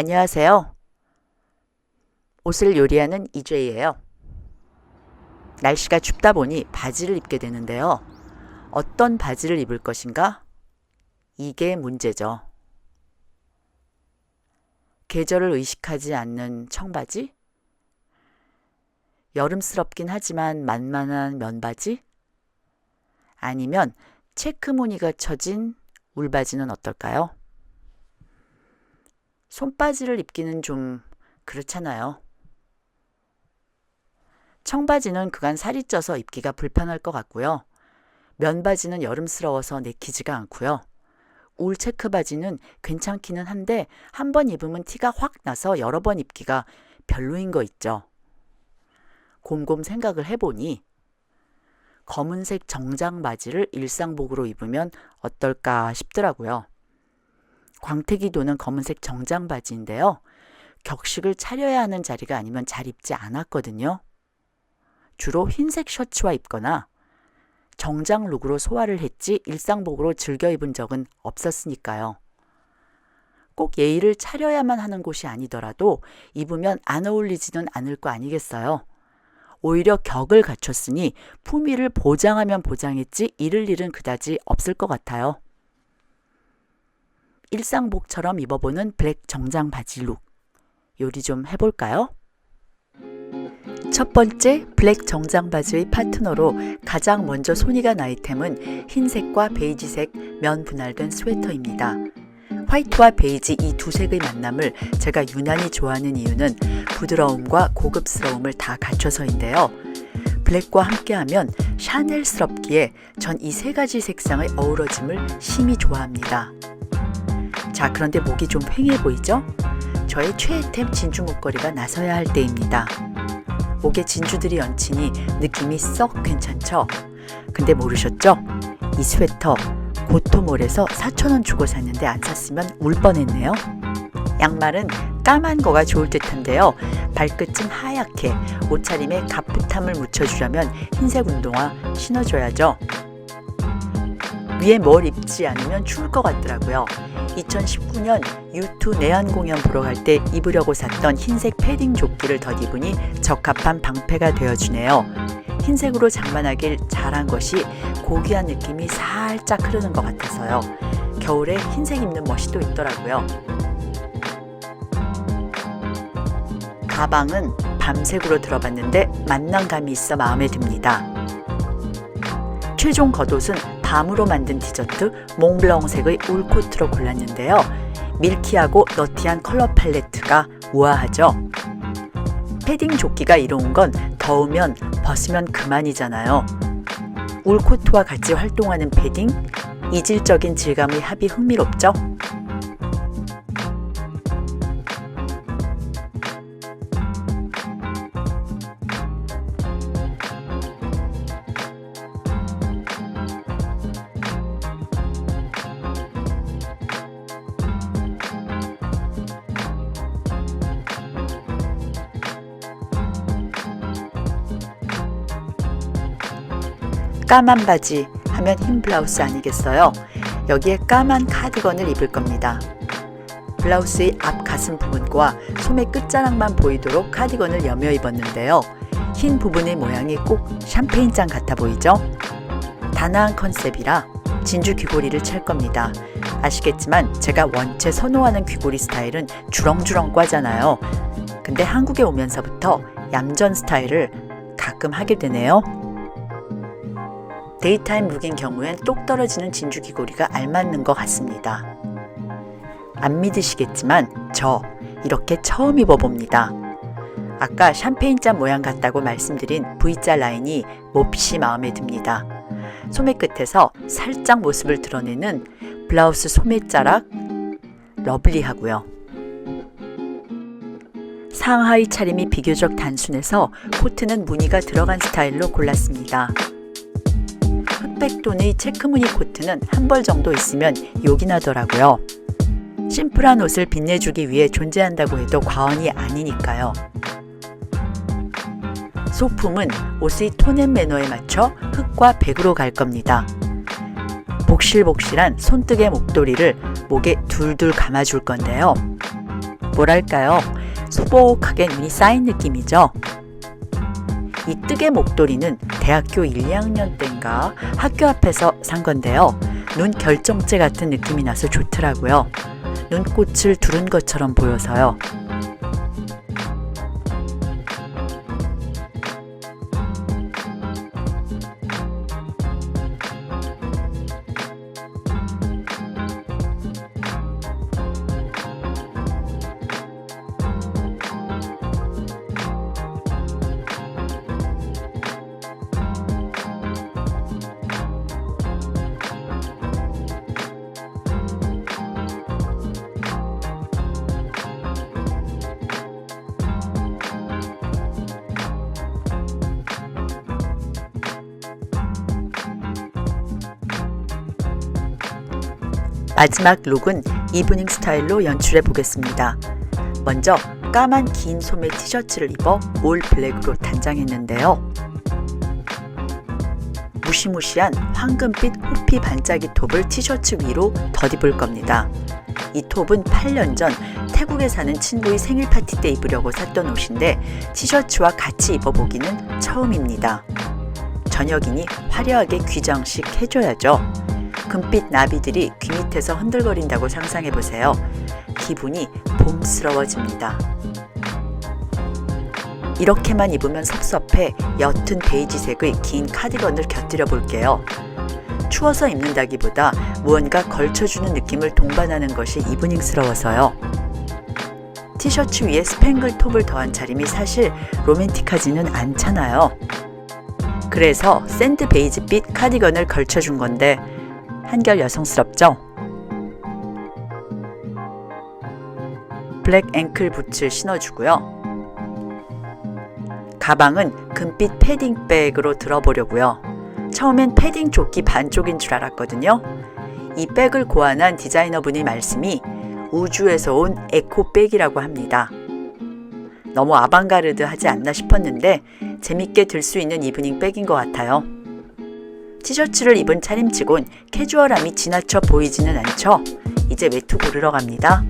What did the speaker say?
안녕하세요. 옷을 요리하는 이주예요. 날씨가 춥다 보니 바지를 입게 되는데요. 어떤 바지를 입을 것인가? 이게 문제죠. 계절을 의식하지 않는 청바지? 여름스럽긴 하지만 만만한 면바지? 아니면 체크 무늬가 쳐진 울바지는 어떨까요? 손바지를 입기는 좀 그렇잖아요. 청바지는 그간 살이 쪄서 입기가 불편할 것 같고요. 면바지는 여름스러워서 내키지가 않고요. 울 체크 바지는 괜찮기는 한데 한 번 입으면 티가 확 나서 여러 번 입기가 별로인 거 있죠. 곰곰 생각을 해보니 검은색 정장 바지를 일상복으로 입으면 어떨까 싶더라고요. 광택이 도는 검은색 정장 바지인데요. 격식을 차려야 하는 자리가 아니면 잘 입지 않았거든요. 주로 흰색 셔츠와 입거나 정장 룩으로 소화를 했지 일상복으로 즐겨 입은 적은 없었으니까요. 꼭 예의를 차려야만 하는 곳이 아니더라도 입으면 안 어울리지는 않을 거 아니겠어요. 오히려 격을 갖췄으니 품위를 보장하면 보장했지 잃을 일은 그다지 없을 것 같아요. 일상복처럼 입어보는 블랙 정장 바지 룩. 요리 좀 해볼까요? 첫 번째 블랙 정장 바지의 파트너로 가장 먼저 손이 간 아이템은 흰색과 베이지색 면 분할된 스웨터입니다. 화이트와 베이지 이 두 색의 만남을 제가 유난히 좋아하는 이유는 부드러움과 고급스러움을 다 갖춰서인데요. 블랙과 함께하면 샤넬스럽기에 전 이 세 가지 색상의 어우러짐을 심히 좋아합니다. 자, 그런데 목이 좀 휑해 보이죠? 저의 최애템 진주 목걸이가 나서야 할 때입니다. 목에 진주들이 얹히니 느낌이 썩 괜찮죠? 근데 모르셨죠? 이 스웨터 고토몰에서 4,000원 주고 샀는데 안 샀으면 울 뻔했네요. 양말은 까만 거가 좋을 듯한데요. 발끝은 하얗게 옷차림에 가풋함을 묻혀주려면 흰색 운동화 신어줘야죠. 위에 뭘 입지 않으면 추울 것 같더라고요. 2019년 U2 내한 공연 보러 갈 때 입으려고 샀던 흰색 패딩 조끼를 덧입으니 적합한 방패가 되어주네요. 흰색으로 장만하길 잘한 것이 고귀한 느낌이 살짝 흐르는 것 같아서요. 겨울에 흰색 입는 멋이 또 있더라고요. 가방은 밤색으로 들어봤는데 만남감이 있어 마음에 듭니다. 최종 겉옷은 밤으로 만든 디저트 몽블랑색의 울코트로 골랐는데요. 밀키하고 너티한 컬러 팔레트가 우아하죠. 패딩 조끼가 이로운 건 더우면 벗으면 그만이잖아요. 울코트와 같이 활동하는 패딩, 이질적인 질감의 합이 흥미롭죠? 까만 바지 하면 흰 블라우스 아니겠어요? 여기에 까만 카디건을 입을 겁니다. 블라우스의 앞 가슴 부분과 소매 끝자락만 보이도록 카디건을 여며 입었는데요. 흰 부분의 모양이 꼭 샴페인잔 같아 보이죠? 단아한 컨셉이라 진주 귀고리를 찰 겁니다. 아시겠지만 제가 원체 선호하는 귀고리 스타일은 주렁주렁 꽈잖아요. 근데 한국에 오면서부터 얌전 스타일을 가끔 하게 되네요. 데이타임 룩인 경우엔 똑 떨어지는 진주 귀고리가 알맞는 것 같습니다. 안 믿으시겠지만 저 이렇게 처음 입어봅니다. 아까 샴페인잔 모양 같다고 말씀드린 V자 라인이 몹시 마음에 듭니다. 소매 끝에서 살짝 모습을 드러내는 블라우스 소매자락 러블리하고요. 상하의 차림이 비교적 단순해서 코트는 무늬가 들어간 스타일로 골랐습니다. 흑백톤의 체크무늬 코트는 한 벌 정도 있으면 욕이 나더라고요. 심플한 옷을 빛내주기 위해 존재한다고 해도 과언이 아니니까요. 소품은 옷의 톤앤 매너에 맞춰 흑과 백으로 갈 겁니다. 복실복실한 손뜨개 목도리를 목에 둘둘 감아줄 건데요. 뭐랄까요? 소복하게 눈이 쌓인 느낌이죠. 이 뜨개 목도리는 대학교 1, 2학년 땐가 학교 앞에서 산 건데요. 눈 결정체 같은 느낌이 나서 좋더라고요. 눈꽃을 두른 것처럼 보여서요. 마지막 룩은 이브닝 스타일로 연출해 보겠습니다. 먼저 까만 긴 소매 티셔츠를 입어 올 블랙으로 단장했는데요. 무시무시한 황금빛 호피 반짝이 톱을 티셔츠 위로 덧입을 겁니다. 이 톱은 8년 전 태국에 사는 친구의 생일 파티 때 입으려고 샀던 옷인데 티셔츠와 같이 입어보기는 처음입니다. 저녁이니 화려하게 귀장식 해줘야죠. 금빛 나비들이 귀 밑에서 흔들거린다고 상상해 보세요. 기분이 봄스러워집니다. 이렇게만 입으면 섭섭해 옅은 베이지색의 긴 카디건을 곁들여 볼게요. 추워서 입는다기보다 무언가 걸쳐주는 느낌을 동반하는 것이 이브닝스러워서요. 티셔츠 위에 스팽글 톱을 더한 차림이 사실 로맨틱하지는 않잖아요. 그래서 샌드 베이지빛 카디건을 걸쳐준 건데 한결 여성스럽죠? 블랙 앵클 부츠를 신어주고요. 가방은 금빛 패딩 백으로 들어보려고요. 처음엔 패딩 조끼 반쪽인 줄 알았거든요. 이 백을 고안한 디자이너분의 말씀이 우주에서 온 에코백이라고 합니다. 너무 아방가르드 하지 않나 싶었는데 재밌게 들 수 있는 이브닝 백인 것 같아요. 티셔츠를 입은 차림치곤 캐주얼함이 지나쳐 보이지는 않죠? 이제 외투 고르러 갑니다.